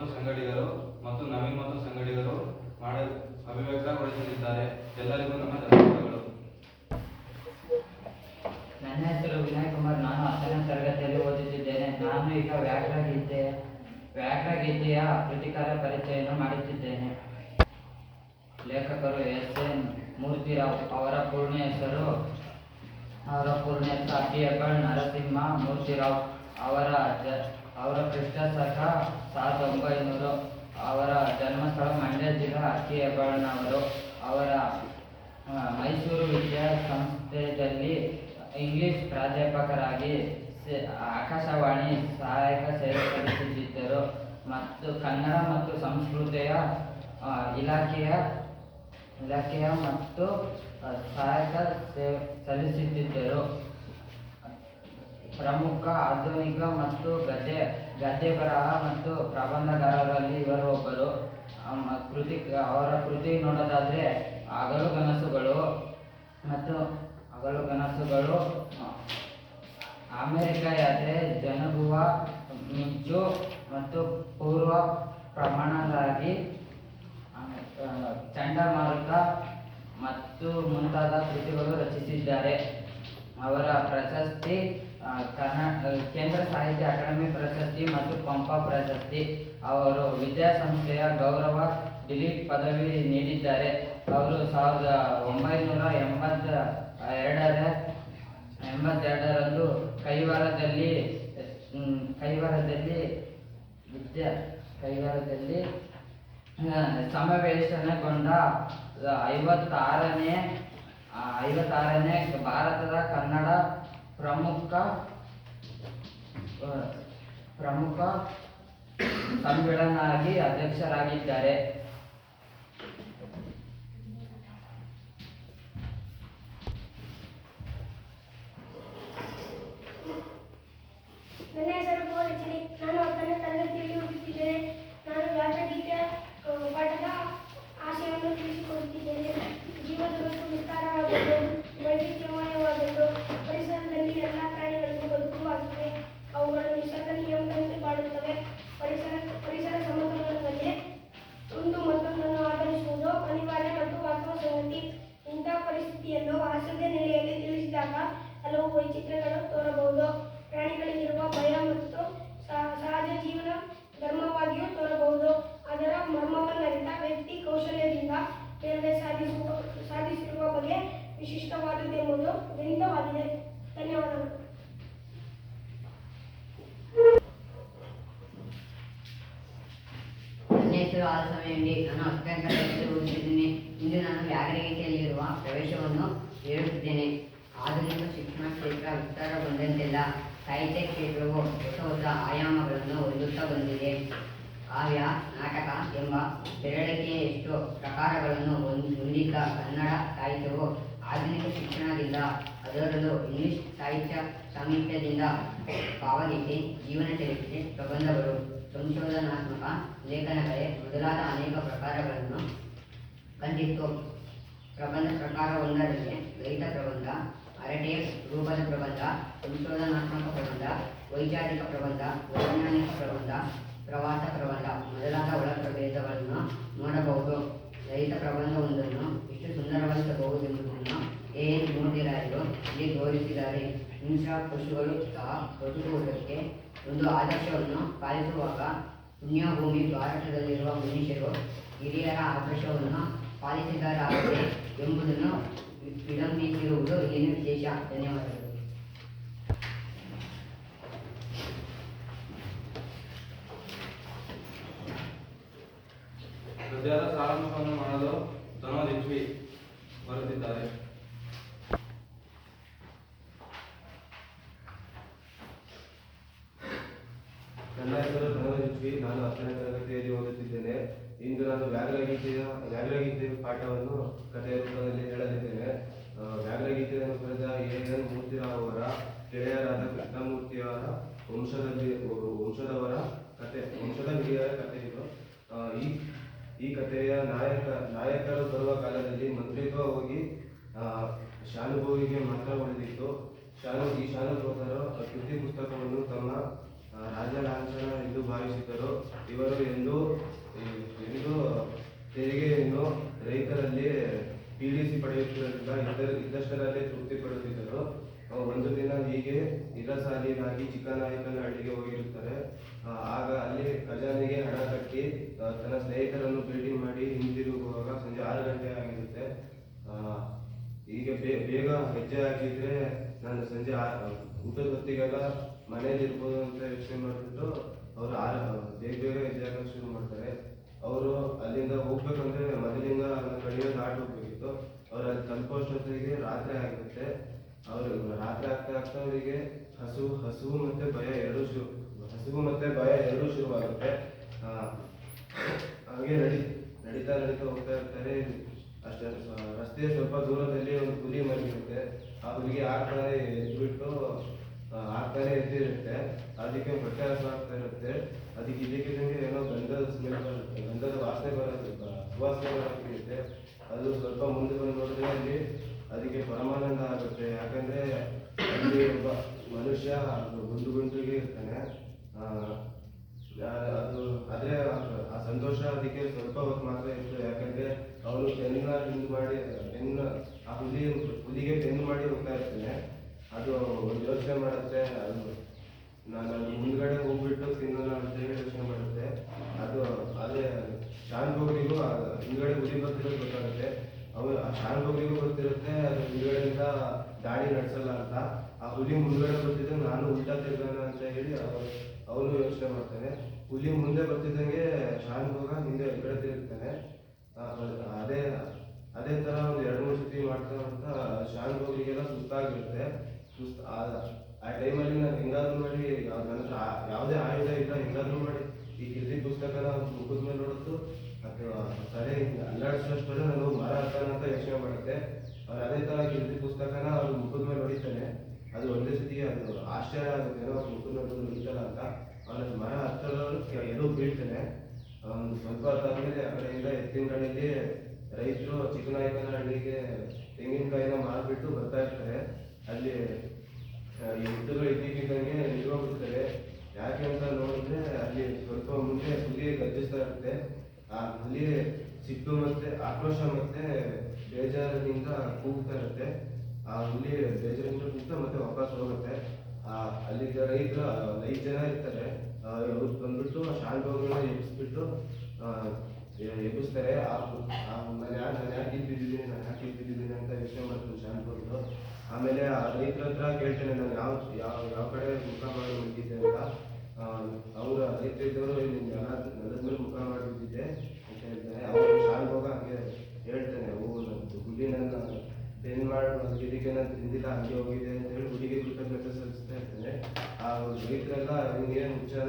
ಮತ್ತು ಸಂಗಡಿಗರು ಮತ್ತು ನವೀನ್ ಮತ್ತು ಸಂಗಡಿಗರು ಮಾಡ ಅಭಿವ್ಯಕ್ತಗೊಳಿಸಲಿದ್ದಾರೆ. ಎಲ್ಲರಿಗೂ ನಮ್ಮ ಧನ್ಯವಾದಗಳು. ನನ್ನ ಹೆಸರು ವಿನಯ್ ಕುಮಾರ್ ನಾನು ಹತ್ತನೇ ತರಗತಿಯಲ್ಲಿ ಓದುತ್ತಿದ್ದೇನೆ. ನಾನು ಈಗ ವ್ಯಾಘ್ರಗೀತೆ ವ್ಯಾಘ್ರಗೀತೆಯ ಕೃತಿಕಾರ ಪರಿಚಯವನ್ನು ಮಾಡುತ್ತಿದ್ದೇನೆ. ಲೇಖಕರು ಎಸ್. ಎನ್. ಮೂರ್ತಿರಾವ್ ಅವರ ಪೂರ್ಣ ಹೆಸರು, ಅವರ ಪೂರ್ಣ ಹೆಸರು ಅಟ್ಟಿಯಬ್ಬಳ್ ನರಸಿಂಹ ಮೂರ್ತಿರಾವ್ ಅವರ ಅವರ ಕೃಷ್ಣ ಸಹ ಸಾವಿರದ ಒಂಬೈನೂರು. ಅವರ ಜನ್ಮಸ್ಥಳ ಮಂಡ್ಯ ಜಿಲ್ಲಾ ಅಟ್ಟಿಯಬ್ಬಳ್ನವರು ಅವರ ಮೈಸೂರು ಮೈಸೂರು ವಿದ್ಯಾಸಂಸ್ಥೆಯಲ್ಲಿ ಇಂಗ್ಲಿಷ್ ಪ್ರಾಧ್ಯಾಪಕರಾಗಿ ಆಕಾಶವಾಣಿ ಸಹಾಯಕ ಸೇವೆ ಸಲ್ಲಿಸುತ್ತಿದ್ದರು. ಮತ್ತು ಕನ್ನಡ ಮತ್ತು ಸಂಸ್ಕೃತಿಯ ಇಲಾಖೆಯ ಇಲಾಖೆಯ ಮತ್ತು ಸಹಾಯಕ ಸೇವೆ ಸಲ್ಲಿಸುತ್ತಿದ್ದರು. ಪ್ರಮುಖ ಆಧುನಿಕ ಮತ್ತು ಗದ್ಯ ಗದ್ಯ ಬರಹ ಮತ್ತು ಪ್ರಬಂಧಗಾರರಲ್ಲಿ ಇವರು ಒಬ್ಬರು ಕೃತಿ, ಅವರ ಕೃತಿ ನೋಡೋದಾದರೆ ಹಗಲು ಕನಸುಗಳು ಮತ್ತು ಹಗಲು ಕನಸುಗಳು. ಅಮೆರಿಕ ಯಾತ್ರೆ ಜನಗುವ ಮಿಂಚು ಮತ್ತು ಪೂರ್ವ ಪ್ರಮಾಣದಾಗಿ ಚಂಡಮಾರುತ ಮತ್ತು ಮುಂತಾದ ಕೃತಿಗಳು ರಚಿಸಿದ್ದಾರೆ. ಅವರ ಪ್ರಶಸ್ತಿ ಕೇಂದ್ರ ಸಾಹಿತ್ಯ ಅಕಾಡೆಮಿ ಪ್ರಶಸ್ತಿ ಮತ್ತು ಪಂಪ ಪ್ರಶಸ್ತಿ ಅವರು ವಿದ್ಯಾಸಂಸ್ಥೆಯ ಗೌರವ ದಿಲೀಪ್ ಪದವಿ ನೀಡಿದ್ದಾರೆ. ಅವರು ಸಾವಿರದ ಒಂಬೈನೂರ ಎಂಬತ್ತ ಎರಡರ, ಎಂಬತ್ತೆರಡರಂದು ಕೈವಾರದಲ್ಲಿ ಕೈವಾರದಲ್ಲಿ ವಿದ್ಯಾ, ಕೈವಾರದಲ್ಲಿ ಸಮಾವೇಶನಗೊಂಡ ಐವತ್ತಾರನೇ ಐವತ್ತಾರನೇ ಭಾರತದ ಕನ್ನಡ ಪ್ರಮುಖ ಪ್ರಮುಖ ಸಮ್ಮೇಳನಾಗಿ ಅಧ್ಯಕ್ಷರಾಗಿದ್ದಾರೆ. ಬೆರಳಿಕೆಯಷ್ಟು ಪ್ರಕಾರಗಳನ್ನು ಹೊಂದಿದ್ದ ಕನ್ನಡ ಸಾಹಿತ್ಯವು ಆಧುನಿಕ ಶಿಕ್ಷಣದಿಂದ, ಅದರಲ್ಲೂ ಇಂಗ್ಲಿಷ್ ಸಾಹಿತ್ಯ ಸಾಮೀಪ್ಯದಿಂದ ಭಾವಗೀತೆ ಜೀವನ ಚರಿತ್ರೆ ಪ್ರಬಂಧಗಳು, ಸಂಶೋಧನಾತ್ಮಕ ಲೇಖನಗಳೇ ಮೊದಲಾದ ಅನೇಕ ಪ್ರಕಾರಗಳನ್ನು ಕಂಡಿತ್ತು. ಪ್ರಬಂಧ ಪ್ರಕಾರವೊಂದರಲ್ಲಿ ರೈತ ಪ್ರಬಂಧ ಅರಟೆ ರೂಪದ ಪ್ರಬಂಧ, ಸಂಶೋಧನಾತ್ಮಕ ಪ್ರಬಂಧ, ವೈಚಾರಿಕ ಪ್ರಬಂಧ, ವೈಜ್ಞಾನಿಕ ಪ್ರಬಂಧ ಪ್ರವಾಸ ಪ್ರಬಂಧ, ಮೊದಲಾದ ಒಳ ಪ್ರಭೇದಗಳನ್ನು ನೋಡಬಹುದು. ರೈತ ಪ್ರಬಂಧವೊಂದನ್ನು ಎಷ್ಟು ಸುಂದರವಾಗಿಸಬಹುದೆಂಬುದನ್ನು ಎನ್ ಮೂರ್ತಿರಾಯರು ಇಲ್ಲಿ ತೋರಿಸಿದ್ದಾರೆ. ಹಿಂಸಾ ಪಶುಗಳು ಸಹ ಬದುಕುವುದಕ್ಕೆ ಒಂದು ಆದರ್ಶವನ್ನು ಪಾಲಿಸುವಾಗ ಪುಣ್ಯಭೂಮಿ ಭಾರತದಲ್ಲಿರುವ ಮನುಷ್ಯರು ಹಿರಿಯರ ಆದರ್ಶವನ್ನು ಪಾಲಿಸಿದ್ದಾರೆ ಎಂಬುದನ್ನು ವಿಳಂಬಿಸಿರುವುದು ಏನು ವಿಶೇಷ? ಧನ್ಯವಾದಗಳು ಗದ್ಯದ ಸಾರಾಂಶವನ್ನು ಮಾಡಲು ಧನೋಜ್ ಎಚ್ ಪಿ ಬರುತ್ತಿದ್ದಾರೆ ನನ್ನ ಹೆಸರು ಧನೋಜ್ ಎಚ್ ಪಿ ನಾನು ಹತ್ತನೇ ತರಗತಿಯಲ್ಲಿ ಓದುತ್ತಿದ್ದೇನೆ ಇಂದು ನಾನು ವ್ಯಾಘ್ರಗೀತೆಯ ವ್ಯಾಘ್ರಗೀತೆ ಪಾಠ ಪಾಠವನ್ನು ಕಥೆಯ ರೂಪದಲ್ಲಿ ಹೇಳಲಿದ್ದೇನೆ ಆ, ವ್ಯಾಘ್ರಗೀತೆಯನ್ನು ಬರೆದ ಎ ಎನ್ ಮೂರ್ತಿರಾವ್ ಅವರ ಗೆಳೆಯರಾದ ಕೃಷ್ಣಮೂರ್ತಿಯವರ ವಂಶದಲ್ಲಿ ವಂಶದವರ ಕತೆ ವಂಶದ ಹಿರಿಯರ ಕಥೆ ಇದು ಆ, ಈ ಈ ಕಥೆಯ ನಾಯಕ ನಾಯಕರು ಬರುವ ಕಾಲದಲ್ಲಿ ಮಂತ್ರಿತ್ವ ಹೋಗಿ ಆ, ಶಾನುಭೋಗಿಗೆ ಮಾತ್ರ ಉಳಿದಿತ್ತು ಶಾನು ಈ ಶಾನುಭೋಗರು ಕೃತಿ ಪುಸ್ತಕವನ್ನು ತಮ್ಮ ರಾಜ ಲಾಂಛನ ಎಂದು ಭಾವಿಸಿದರು ಇವರು ಎಂದು ಎಂದು ತೆರಿಗೆಯನ್ನು ರೈತರಲ್ಲಿ ಪೀಡಿಸಿ ಪಡೆಯುತ್ತಿರಲಿಲ್ಲ. ಇದ್ದರು ಇದ್ದಷ್ಟರಲ್ಲೇ ತೃಪ್ತಿ ಪಡುತ್ತಿದ್ದರು. ಒಂದು ದಿನ ಹೀಗೆ ನಿರಸಾಲಿನಾಗಿ ಚಿಕ್ಕನಾಯಕನ ಹಳ್ಳಿಗೆ ಹೋಗಿರುತ್ತಾರೆ. ಆಗ ಅಲ್ಲಿ ಖಜಾನೆಗೆ ಹಣ ಕಟ್ಟಿ ತನ್ನ ಸ್ನೇಹಿತರನ್ನು ಭೇಟಿ ಮಾಡಿ ಹಿಂದಿರುಗುವಾಗ ಸಂಜೆ ಆರು ಗಂಟೆ ಆಗಿರುತ್ತೆ. ಈಗ ಬೇಗ ಹೆಜ್ಜೆ ಹಾಕಿದ್ರೆ ನಾನು ಸಂಜೆ ಊಟದ ಹೊತ್ತಿಗೆಲ್ಲ ಮನೇಲಿ ಇರ್ಬೋದು ಅಂತ ಯೋಚನೆ ಮಾಡಿಬಿಟ್ಟು ಅವರು ಆರ, ಬೇಗ ಬೇಗ ಹೆಜ್ಜೆ ಹಾಕಕ್ಕೆ ಶುರು ಮಾಡ್ತಾರೆ. ಅವರು ಅಲ್ಲಿಂದ ಹೋಗ್ಬೇಕಂದ್ರೆ ಮೊದಲಿಂದ ಕಡಿಮೆ ದಾಟ್ ಹೋಗ್ಬೇಕಿತ್ತು. ಅವ್ರು ಅಲ್ಲಿ ತಲುಪೋಷ್ಟೊತ್ತಿಗೆ ರಾತ್ರಿ ಆಗಿರುತ್ತೆ. ಅವರು ರಾತ್ರಿ ಆಗ್ತಾ ಆಗ್ತಾ ಅವರಿಗೆ ಹಸು ಹಸು ಮತ್ತೆ ಭಯ ಎರಡು ಶುರು. ಹಸುವು ಮತ್ತೆ ಭಯ ಎರಡೂ ಶುರುವಾಗುತ್ತೆ. ಹಾಗೆ ನಡಿ, ನಡೀತಾ ನಡೀತಾ ಹೋಗ್ತಾ ಇರ್ತಾರೆ. ಅಷ್ಟೇ ರಸ್ತೆಯ ಸ್ವಲ್ಪ ದೂರದಲ್ಲಿ ಒಂದು ಹುಲಿ ಮಲಗಿರುತ್ತೆ ಆ ಹುಲಿಗೆ ಆಗ್ತಾನೆ ಎದ್ಬಿಟ್ಟು ಆಗ್ತಾನೆ ಎದ್ದಿರುತ್ತೆ. ಅದಕ್ಕೆ ಹೊಟ್ಟೆ ಹಸು ಆಗ್ತಾ ಇರುತ್ತೆ. ಅದಕ್ಕೆ ಇದಕ್ಕಿದಂಗೆ ಏನೋ ಗಂಧದ ಸ್ಮೆಲ್ ಬರುತ್ತೆ. ಗಂಧದ ವಾಸನೆ ಬರುತ್ತೆ, ಬ- ಸುವಾಸನೆ ಬರುತ್ತೆ ಅದು ಸ್ವಲ್ಪ ಮುಂದೆ ಬಂದು ನೋಡಿದ್ರೆ ಅಲ್ಲಿ ಅದಕ್ಕೆ ಪರಮಾನಂದ ಆಗುತ್ತೆ. ಯಾಕಂದ್ರೆ ಅಲ್ಲಿ ಒಬ್ಬ ಮನುಷ್ಯ ಗುಂಡು ಗುಂಡಿಗೆ ಇರ್ತಾನೆ. ಅದು ಅದೇ ಆ- ಸಂತೋಷ ಅದಕ್ಕೆ ಸ್ವಲ್ಪ ಹೊತ್ತು ಮಾತ್ರ ಇತ್ತು. ಯಾಕಂದ್ರೆ ಅವನು ಪೆನ್ನ ಹಿಂಗ್ ಮಾಡಿ ಪೆನ್ ಆ ಹುಲಿ, ಹುಲಿಗೆ ಪೆನ್ ಮಾಡಿ ಹೋಗ್ತಾ ಇರ್ತಾನೆ ಅದು ಯೋಚನೆ ಮಾಡುತ್ತೆ. ಅದು ನಾನು ಮುಂದ್ಗಡೆ ಹೋಗ್ಬಿಟ್ಟು ತಿನ್ನೋಣ ಅಂತ ಹೇಳಿ ಯೋಚನೆ ಮಾಡುತ್ತೆ. ಅದು ಅದೇ ಶಾನ್ಭೋಗಿಗೂ ಹಿಂದ್ಗಡೆ ಹುಲಿ ಬರ್ತಿರೋದು ಗೊತ್ತಾಗುತ್ತೆ. ಅವ್ರು ಆ ಶಾನ್ಭೋಗಿಗೂ ಗೊತ್ತಿರುತ್ತೆ, ಅದು ಹಿಂದ್ಗಡೆಯಿಂದ ದಾಳಿ ನಡೆಸಲ್ಲ ಅಂತ. ಆ ಹುಲಿ ಮುಂದ್ಗಡೆ ಬರ್ತಿದ್ರೆ ನಾನು ಉಲ್ಟಾ ತಿರ್ಗಾನ ಅಂತ ಹೇಳಿ ಅವನು ಯೋಚನೆ ಮಾಡ್ತಾನೆ. ಹುಲಿ ಮುಂದೆ ಬರ್ತಿದ್ದಂಗೆ ಶಾನ್ಭೋಗ ಹಿಂದೆ ಎದುರು ತಿರುಗ್ತಾನೆ ಆ, ಅದೇ ಅದೇ ತರ ಒಂದು ಎರಡು ಮೂರು ಸತಿ ಮಾಡ್ತಾ ಮಾಡ್ತಾ ಹೋಗಿಗೆಲ್ಲ ಸುಸ್ತಾಗಿರುತ್ತೆ. ಸುಸ್ತ ಆ- ಟೈಮಲ್ಲಿ ನಾನು ಹಿಂಗಾದ್ರೂ ಮಾಡಿ ನನ್ನ ಯಾವುದೇ ಆಯುಧ ಇಲ್ಲ ಹಿಂಗಾದ್ರೂ ಮಾಡಿ ಈ ಕೀರ್ತಿ ಪುಸ್ತಕನ ಮುಖದ ಮೇಲೆ ನೋಡುತ್ತು ಅಥವಾ ಸರಿ ಅಲ್ಲಾಡಿಸೋಷ್ಟರಲ್ಲಿ ನಾನು ಮರ ಅಂತ ಯೋಚನೆ ಮಾಡುತ್ತೆ. ಅವ್ರು ಅದೇ ತರ ಕೀರ್ತಿ ಪುಸ್ತಕನ ಅವ್ರ ಮುಖದ ಮೇಲೆ ಹೊಡಿತಾನೆ. ಅದು ಒಂದೇ ಸತಿಗೆ ಅದು ಆಶ್ಚರ್ಯ ಏನೋ ಅವ್ರ ಮುಖದ ಮೇಲೆ ಹೊಡಿತಲ್ಲ ಅಂತ ಅವನ ಮರ ಹತ್ತಿರ ಎಲ್ಲೂ ಬೀಳ್ತಾನೆ. ಸ್ವಲ್ಪ ಹೊತ್ತಾದ್ಮೇಲೆ ಆ ಕಡೆಯಿಂದ ಎತ್ತಿನ ಗಾಡಿಯಲ್ಲಿ ರೈತರು ಚಿಕ್ಕನಾಯಕನ ಹಳ್ಳಿಗೆ ತೆಂಗಿನಕಾಯಿನ ಮಾರ್ಬಿಟ್ಟು ಬರ್ತಾ ಇರ್ತಾರೆ. ಅಲ್ಲಿ ಹುಟ್ಟುಗಳು ಇದ್ದಕ್ಕಿದ್ದಂಗೆ ನಿಂತ್ಕೊಂಡ್ಬಿಡ್ತಾರೆ ಯಾಕೆ ಅಂತ ನೋಡಿದ್ರೆ ಅಲ್ಲಿ ಸ್ವಲ್ಪ ಮುಂದೆ ಹುಲಿ ಗರ್ಜಿಸ್ತಾ ಇರುತ್ತೆ. ಆ ಹುಲಿ ಸಿಟ್ಟು ಮತ್ತೆ ಆಕ್ರೋಶ ಮತ್ತೆ ಬೇಜಾರಿನಿಂದ ಕೂಗ್ತಾ ಇರುತ್ತೆ. ಆ ಹುಲಿ ಬೇಜಾರಿಂದ ಮತ್ತೆ ವಾಪಸ್ ಹೋಗುತ್ತೆ. ಆ, ಅಲ್ಲಿದ್ದ ರೈತರು ಐದು ಜನ ಇರ್ತಾರೆ. ಅವ್ರು ಬಂದ್ಬಿಟ್ಟು ಶಾಂತ ಎಬ್ಬಿಸ್ಬಿಟ್ಟು ಎಬ್ಬಿಸ್ತಾರೆ. ನಾನು ಯಾಕೆ ನಾನು ಯಾಕೆ ಇಲ್ಲಿ ಬಿದ್ದಿದ್ದೀನಿ ನಾನು ಯಾಕೆ ಇಲ್ಲಿ ಬಿದ್ದಿದ್ದೀನಿ ಅಂತ ಯೋಚನೆ ಮಾಡ್ತೀನಿ ಶಾಂತವ್ರದ್ದು ಆಮೇಲೆ ಆ ರೈತರ ಹತ್ರ ಕೇಳ್ತೇನೆ, ನಾನು ಯಾವ ಯಾವ ಯಾವ ಕಡೆ ಮುಖ ಮಾಡಿ ಬಿದ್ದಿದ್ದೆ ಅಂತ? ಅವ್ರ ರೈತ ಇದ್ದವರು ನೆಲ ನೆಲದ ಮೇಲೆ ಮುಖ ಮಾಡಿ ಬಿದ್ದಿದ್ದೆ ಅಂತ ಹೇಳ್ತಾರೆ. ಅವರು ಶಾಂತವಾಗ ಹಂಗೆ ಹೇಳ್ತಾನೆ ಓ ನನ್ನ ಹುಲಿ ನನ್ನ ಮಾಡಿ ಇದಕ್ಕೆ ನಾನು ತಿಂದಿಲ್ಲ, ಹಾಗೆ ಹೋಗಿದೆ ಅಂತ ಹೇಳಿ ಹುಡುಗಿ ಕೃತಜ್ಞತೆ ಸಲ್ಲಿಸ್ತಾ ಇರ್ತೇನೆ ಆ ರೈತರೆಲ್ಲ ಹಿಂಗೇನು ಉಚ್ಚಾರ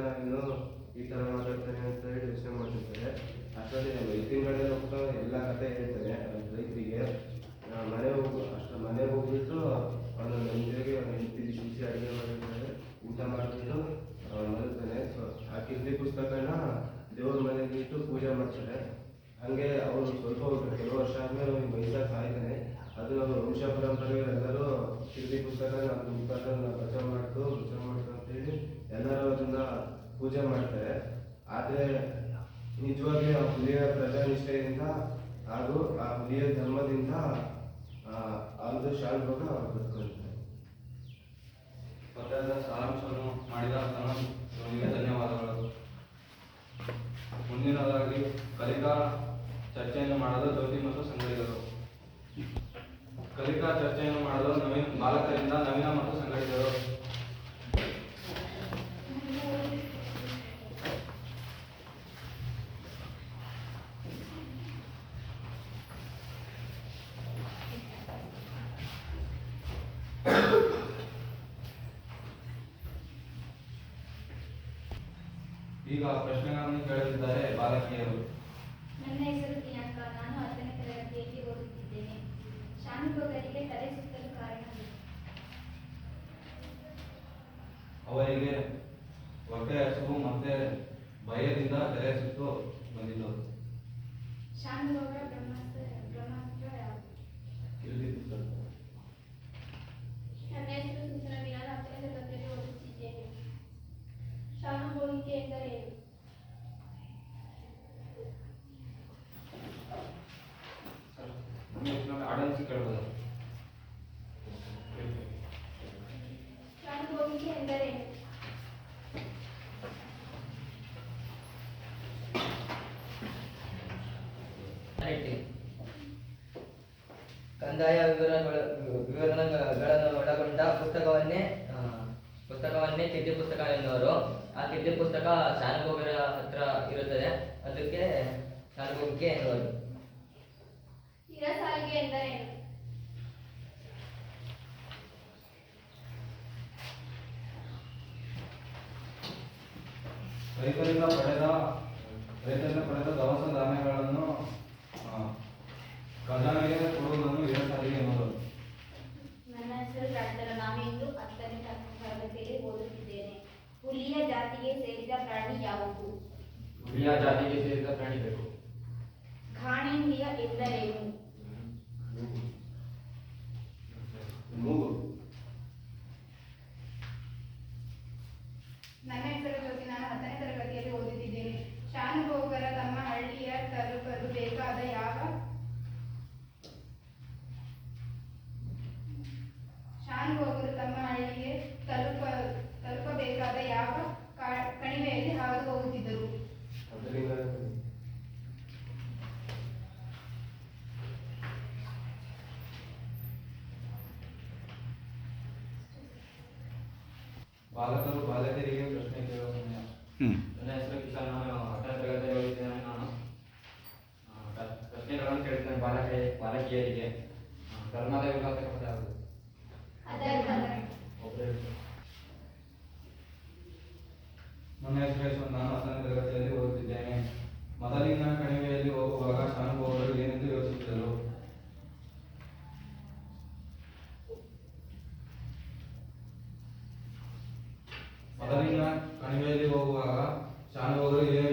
ಈ ತರ ಮಾತಾಡ್ತಾನೆ ಅಂತ ಹೇಳಿ ಯೋಚನೆ ಮಾಡ್ತಿರ್ತಾರೆ. ಅಷ್ಟರಲ್ಲಿ ಕಡೆ ಹೋಗ್ತಾ ಎಲ್ಲ ಕತೆ ಹೇಳ್ತಾನೆ ರೈತರಿಗೆ ಮನೆ ಹೋಗು, ಅಷ್ಟು ಮನೆ ಹೋಗ್ಬಿಟ್ಟು ಅವನು ಒಂದು ಹೆಂಡತಿ ಬಿಸಿ ಅಡುಗೆ ಮಾಡಿರ್ತಾರೆ, ಊಟ ಮಾಡಿಬಿಟ್ಟು ಮಲಗ್ತಾನೆ ಸೊ ಆ ಕೀರ್ತಿ ಪುಸ್ತಕನ ದೇವ್ರ ಮನೆಗೆ ಇಟ್ಟು ಪೂಜೆ ಮಾಡ್ತಾರೆ. ಹಂಗೆ ಅವರು ಸ್ವಲ್ಪ ಕೆಲವು ವರ್ಷ ಆದಮೇಲೆ ವಯಸ್ಸಾಗಿ ಸಾಯ್ತಾನೆ ಅದು ನಮ್ಮ ವಂಶ ಪರಂಪರೆಗಳೆಲ್ಲರೂ ಕೀರ್ತಿ ಪುಸ್ತಕ ನಮ್ಮ ಮುಖಾಂತರ ಪ್ರಚಾರ ಮಾಡ್ತು ಪ್ರಚಾರ ಮಾಡ್ತು ಅಂತೇಳಿ ಎಲ್ಲರೂ ಅದನ್ನ ಪೂಜೆ ಮಾಡ್ತಾರೆ. ಆದರೆ ನಿಜವಾಗಿ ಆ ಹುಲಿಯ ಪ್ರಜಾನಿಷ್ಠೆಯಿಂದ ಹಾಗೂ ಆ ಹುಲಿಯ ಧರ್ಮದಿಂದ ಒಂದು ಶಾಲ್ಭೋಗ ಬದುಕೊಂಡಿದ್ದಾರೆ ಪಠ್ಯದ ಸಾರಾಂಶವನ್ನು ಮಾಡಿದ ತಮಗೆ ಧನ್ಯವಾದಗಳು. ಮುಂದಿನದಾಗಿ ಕಲಿಕಾ ಚರ್ಚೆಯನ್ನು ಮಾಡಲು ಜ್ಯೋತಿ ಮತ್ತು ಸಂಗಡಿಗರು. ಕಲಿಕಾ ಚರ್ಚೆಯನ್ನು ಮಾಡಲು ನವೀನ್ ಬಾಲಕರಿಂದ ನವೀನ ಮತ್ತು ಸಂಘಟಿತರು. ಈಗ ಪ್ರಶ್ನೆಗಳನ್ನು ಕೇಳಲಿದ್ದಾರೆ ಬಾಲಕಿಯರು. ನನ್ನ ಹೆಸರು ಪ್ರಿಯಾಂಕಾ. ನಾನು ಹತ್ತನೇ ಶಾನುಭೋಗರಿಗೆ ತಲೆ ಸುತ್ತಲು ಕಾರಣವಿದೆ ಅವರಿಗೆ ಹೊಟ್ಟೆ ಹಸಿವು ಮತ್ತೆ ಭಯದಿಂದ ತಲೆ ಸುತ್ತು ಬಂದಿತು ಶಾನುಭೋಗ ಬ್ರಹ್ಮಾಸ್ತ್ರ ಬ್ರಹ್ಮಾಸ್ತ್ರ ಯಾವುದು ನನ್ನ ಹೆಸರು ಸುಂದರ ವಿಹಾರ ಹತ್ತಿರದ ಜೊತೆಗೆ ಹೋಗುತ್ತಿದ್ದೇನೆ ಶಾನುಭೋಗಿಕೆ ಎಂದರೇನು ಎಂದರೇನು ಕಂದಾಯ ವಿವರಗಳ ವಿವರಣಗಳನ್ನು ಒಳಗೊಂಡ ಪುಸ್ತಕವನ್ನೇ ಆ, ಪುಸ್ತಕವನ್ನೇ ಕಿಡ್ಡಿ ಪುಸ್ತಕ ಎನ್ನುವರು. ಆ ಕಿಡ್ಡಿ ಪುಸ್ತಕ ಶಾನುಭೋಗರ ಹತ್ರ ಇರುತ್ತದೆ. ಅದಕ್ಕೆ ಶಾನುಭೋಗಿಕೆ ಎನ್ನುವರು. detrás de ಬಾಲಕರು ಬಾಲಕರಿಗೆ ಪ್ರಶ್ನೆ ಕೇಳುವ ಸಮಯ ನನ್ನ ಹೆಸರು ಕಿಶನ್ ನಾನು ಹತ್ತನೇ ತರಗತಿಯಲ್ಲಿ ಓದಿದ್ದೇನೆ ನಾನು ಆ, ಪ್ರ- ಪ್ರಶ್ನೆಗಳನ್ನು ಕೇಳ್ತೇನೆ ಬಾಲಕ ಬಾಲಕಿಯರಿಗೆ ಆ, ಕಣಿವೆಯಲ್ಲಿ ಹೋಗುವಾಗ ಶಾನುಭೋಗರು ಏನೆಂದು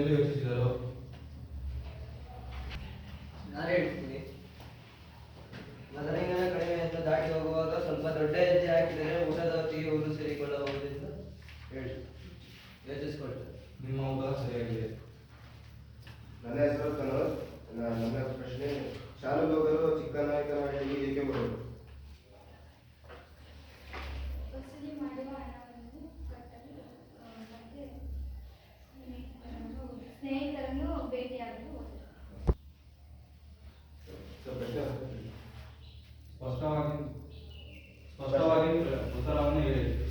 दवाखाने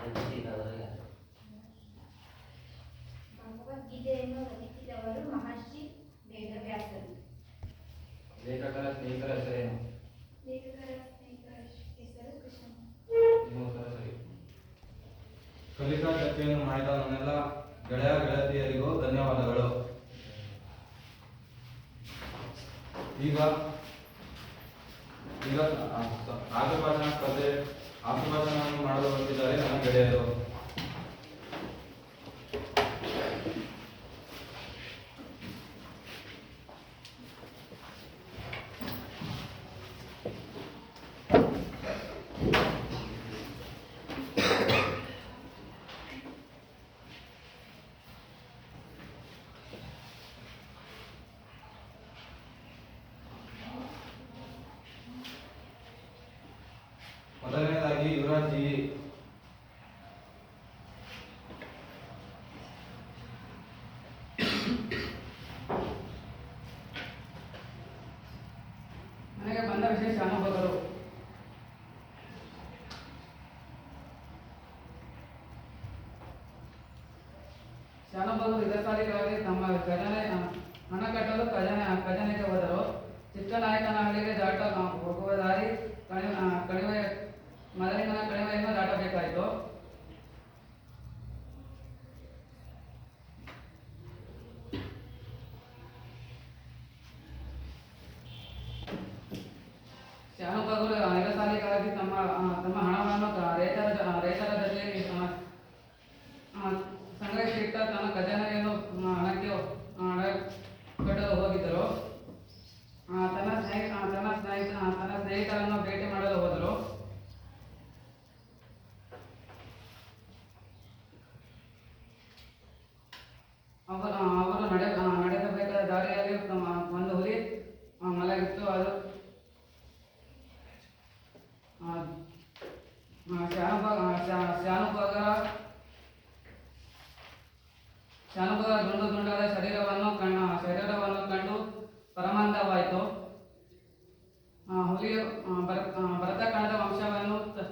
ರಚಿಸಿದವರು ಯಾರು ಭಗವದ್ಗೀತೆಯನ್ನು ರಚಿಸಿದವರು ಮಹರ್ಷಿ ವೇದವ್ಯಾಸರು ಲೇಖಕರ ಸ್ನೇಹಿತರ ಹೆಸರೇನು ಲೇಖಕರ ಸ್ನೇಹಿತರ ಹೆಸರು ಕೃಷ್ಣ ನಿಮ್ಮ ಉತ್ತರ ಸರಿ ಕಲಿಕಾ ಚರ್ಚೆಯನ್ನು ಮಾಡಿದ ನನ್ನೆಲ್ಲ ಗೆಳೆಯ ಗೆಳತಿಯರಿಗೂ ಧನ್ಯವಾದಗಳು ಈಗ ಈಗ ರಾಜಭಾಷಣ ಸ್ಪರ್ಧೆ ಆಶೀರ್ವಾದವನ್ನು ಮಾಡಲು ಹೊರಟಿದ್ದಾರೆ ನನ್ನ ಗೆಳೆಯರು. ನನಗೆ ಬಂದ ವಿಶೇಷ ಅನುಭವಗಳು ಶಾನುಭವರು ಇದಕ್ಕಾಗಿ ತಮ್ಮ ಖಜಾನೆ ಹಣ ಕಟ್ಟಲು ಖಜಾನೆ ಖಜಾನೆಗೆ ಹೋದರು ಚಿಕ್ಕನಾಯಕನಹಳ್ಳಿಗೆ ದಾಟ ಹೋಗುವ ದಾರಿ ಕಣಿವೆ ಕಣಿವೆ ಮದಲಿನ ಕಣಿವೆಯನ್ನು ದಾಟಬೇಕಾಯಿತು ಶಾನುಭಾಗರು ಸಾಲಿಗಾಗಿ ತಮ್ಮ ಆ, ತಮ್ಮ ಹಣವನ್ನು ಕ- ರೈತರ ಜ- ರೈತರ ಜೊತೆ ಆ, ಆ, ಸಂಗ್ರಹಿಸಿಟ್ಟ ತನ್ನ ಖಜಾನೆಯನ್ನು ಆ, ಹಣಕ್ಕೆ ಆ, ಹಣ ಕಟ್ಟಲು ಹೋಗಿದ್ದರು ಆ, ತನ್ನ ಸ್ನೇಹಿತ ಆ, ತನ್ನ ಸ್ನೇಹಿತ ಆ, ತನ್ನ ಸ್ನೇಹಿತರನ್ನು ಭೇಟಿ ಮಾಡಲು ಹೋದರು ಅವರು ಅವರು ನಡೆ ಆ, ನಡೆಸಬೇಕಾದ ದಾರಿಯಲ್ಲಿ ತಮ್ಮ ಒಂದು ಹುಲಿ ಆ, ಮಲಗಿತ್ತು ಅದು ಆ, ಆ, ಶಾನುಭಾಗ ಆ, ಶಾ- ಶಾನುಭಾಗರ ಶಾನುಭಾಗರ ದುಂಡು ದುಂಡಾದ ಶರೀರವನ್ನು ಕಣ್ಣ ಶರೀರವನ್ನು ಕಂಡು ಪರಮಾನಂದವಾಯಿತು ಆ, ಹುಲಿಯು ಆ, ಭರ ಆ, ಭರತ ಕಣದ ವಂಶವನ್ನು ತ-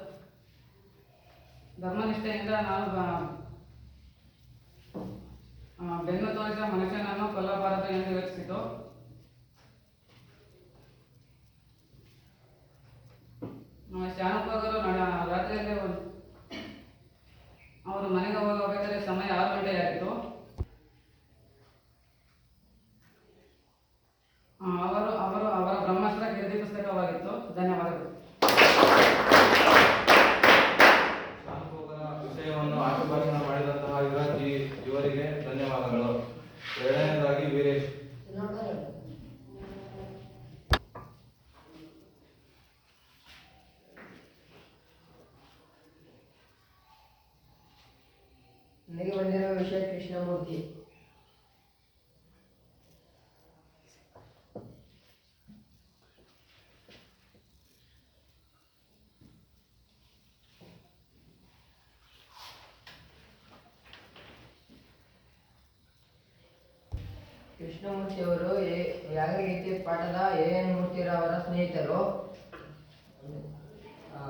ಧರ್ಮನಿಷ್ಠೆಯಿಂದ ನಾನು ಬ- ಆ, ಬೆನ್ನು ತೋರಿಸಿದ ಮನುಷ್ಯನನ್ನು ಕೊಲ್ಲಬಾರದು ಎಂದು ಯೋಚಿಸಿತು ಆ, ಶಾನುಭಾಗರು ನಡ ರಾತ್ರಿಯಲ್ಲಿ ಒಂದು- ಅವರು ಮನೆಗೆ ಹೋಗಬೇಕಾದ್ರೆ ಸಮಯ ಆರು ಗಂಟೆಯಾಗಿತ್ತು ಆ, ಅವರು ಅವರು ಅವರ ಬ್ರಹ್ಮಾಸ್ತ್ರ ಕಿರುದಿ ಪುಸ್ತಕವಾಗಿತ್ತು ಧನ್ಯವಾದಗಳು ಶಾನುಭೋಗರ ವಿಷಯವನ್ನು ಆಶೀರ್ವಾದನ ಮಾಡಿದಂತಹ ಯುವರಾಜ್ ಜಿ ಇವರಿಗೆ ಧನ್ಯವಾದಗಳು ಎರಡನೇದಾಗಿ ವೀರೇಶ್ ನನಗೆ ಬಂದಿರೋ ವಿಷಯ ಕೃಷ್ಣಮೂರ್ತಿ ಕೃಷ್ಣಮೂರ್ತಿಯವರು ಎ- ರೀತಿ ಪಾಠದ ಎ ಎನ್ ಮೂರ್ತಿರವರ ಸ್ನೇಹಿತರು. ಆ,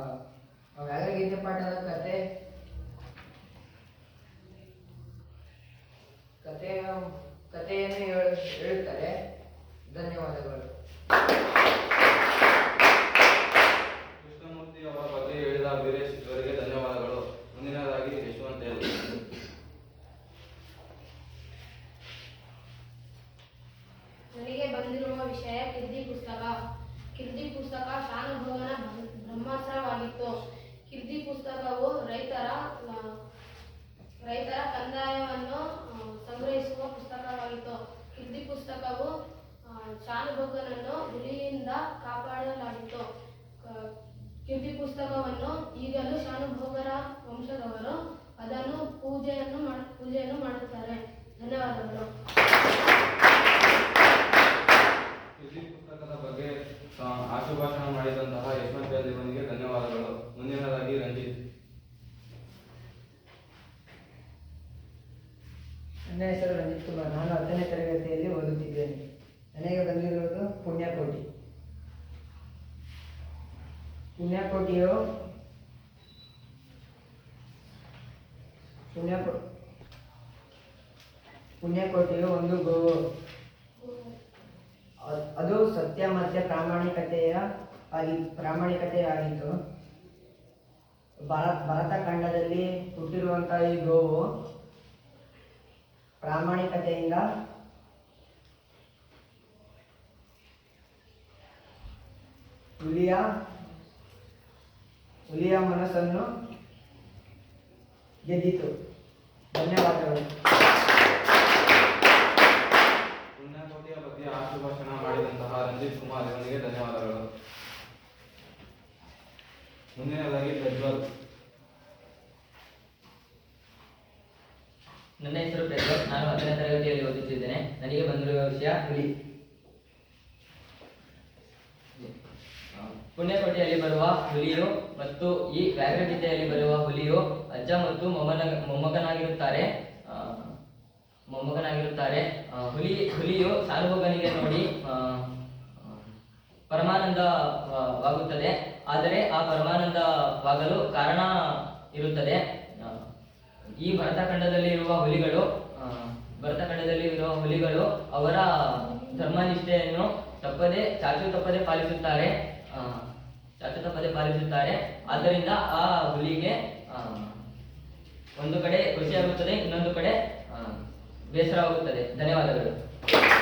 ಯಾಗಗೀತೆ ಪಾಠದ ಕತೆ ಕಥೆಯ ಕಥೆಯನ್ನು ಹೇಳು- ಹೇಳುತ್ತಾರೆ ಧನ್ಯವಾದಗಳು ಕೃಷ್ಣಮೂರ್ತಿ ಅವರ ಬಗ್ಗೆ ಹೇಳಿದ ವೀರೇಶ್ ಇವರಿಗೆ ಧನ್ಯವಾದಗಳು ಮುಂದಿನದಾಗಿ ಯಶವಂತ್ ಎಲ್ ನನಗೆ ಬಂದಿರುವ ವಿಷಯ ಕಿರ್ದಿ ಪುಸ್ತಕ. ಕಿರ್ದಿ ಪುಸ್ತಕ ಶಾನುಭವನ ಬ್ರಹ್ಮ- ಬ್ರಹ್ಮಾಸ್ತ್ರವಾಗಿತ್ತು. ಕಿರ್ದಿ ಪುಸ್ತಕವು ರೈತರ ರೈತರ ಕಂದಾಯವನ್ನು ಸಂಗ್ರಹಿಸುವ ಪುಸ್ತಕವಾಗಿತ್ತು. ಕಿರ್ದಿ ಪುಸ್ತಕವು ಶಾನುಭೋಗನನ್ನು ಹುಲಿಯಿಂದ ಕಾಪಾಡಲಾಗಿತ್ತು. ಕಿರ್ದಿ ಪುಸ್ತಕವನ್ನು ಈಗಲೂ ಶಾನುಭೋಗರ ವಂಶದವರು ಅದನ್ನು ಪೂಜೆಯನ್ನು ಪೂಜೆಯನ್ನು ಮಾಡುತ್ತಾರೆ. ಧನ್ಯವಾದಗಳು. ಕೃಷಿ ಪುಸ್ತಕದ ಬಗ್ಗೆ ಆಶುಭಾಷಣ ಮಾಡಿದಂತಹ ಯಶವಂತ ದೇವನಿಗೆ ಧನ್ಯವಾದಗಳು. ಮುಂದಿನದಾಗಿ ರಂಜಿತ್. ನನ್ನ ಹೆಸರು ರಂಜಿತ್ ಕುಮಾರ್. ನಾನು ಹತ್ತನೇ ತರಗತಿಯಲ್ಲಿ ಓದುತ್ತಿದ್ದೇನೆ. ನನಗೆ ಬಂದಿರುವುದು ಪುಣ್ಯಕೋಟಿ. ಪುಣ್ಯಕೋಟಿಯು ಪುಣ್ಯಕೋ ಪುಣ್ಯಕೋಟಿಯು ಒಂದು ಗೋವು ಅದ್- ಸತ್ಯ ಮತ್ತು ಪ್ರಾಮಾಣಿಕತೆಯ ಆಗಿ ಪ್ರಾಮಾಣಿಕತೆಯಾಗಿತ್ತು ಭಾರತ, ಭರತ ಖಂಡದಲ್ಲಿ ಹುಟ್ಟಿರುವಂತಹ ಈ ಗೋವು ಪ್ರಾಮಾಣಿಕತೆಯಿಂದ ಹುಲಿಯ ಹುಲಿಯ ಮನಸ್ಸನ್ನು ಗೆದ್ದಿತು. ಧನ್ಯವಾದಗಳು. ಪುಣ್ಯಕೋಟಿಯ ಬಗ್ಗೆ ಆಶುಭಾಷಣ ಮಾಡಿದಂತಹ ರಂಜಿತ್ ಕುಮಾರ್ ಇವನಿಗೆ ಧನ್ಯವಾದಗಳು. ಮುಂದಿನದಾಗಿ ಪ್ರಜ್ವಲ್. ನನ್ನ ಹೆಸರು ಪ್ರಜ್ವಲ್. ನಾನು ಹತ್ತನೇ ತರಗತಿಯಲ್ಲಿ ಓದುತ್ತಿದ್ದೇನೆ. ನನಗೆ ಬಂದಿರುವ ವಿಷಯ ಹುಲಿ. ಪುಣ್ಯಕೋಟೆಯಲ್ಲಿ ಬರುವ ಹುಲಿಯು ಮತ್ತು ಈ ವ್ಯಾಘ್ರಗೀತೆಯಲ್ಲಿ ಬರುವ ಹುಲಿಯು ಅಜ್ಜ ಮತ್ತು ಮೊಮ್ಮನ ಮೊಮ್ಮಗನಾಗಿರುತ್ತಾರೆ. ಮೊಮ್ಮಗನಾಗಿರುತ್ತಾರೆ. ಹುಲಿ, ಹುಲಿಯು ಸಾರ್ವಭೌಮನಿಗೆ ನೋಡಿ. ಪರಮಾನಂದವಾಗುತ್ತದೆ. ಆದರೆ ಆ ಪರಮಾನಂದವಾಗಲು ಕಾರಣ ಇರುತ್ತದೆ. ಈ ಭರತಖಂಡದಲ್ಲಿ ಇರುವ ಹುಲಿಗಳು ಭರತಖಂಡದಲ್ಲಿ ಇರುವ ಹುಲಿಗಳು ಅವರ ಧರ್ಮನಿಷ್ಠೆಯನ್ನು ತಪ್ಪದೆ, ಚಾಚು ತಪ್ಪದೆ ಪಾಲಿಸುತ್ತಾರೆ. ಚಾಚು ತಪ್ಪದೆ ಪಾಲಿಸುತ್ತಾರೆ. ಆದ್ದರಿಂದ ಆ ಹುಲಿಗೆ ಒಂದು ಕಡೆ ಖುಷಿಯಾಗುತ್ತದೆ ಇನ್ನೊಂದು ಕಡೆ ಬೇಸರವಾಗುತ್ತದೆ. ಧನ್ಯವಾದಗಳು.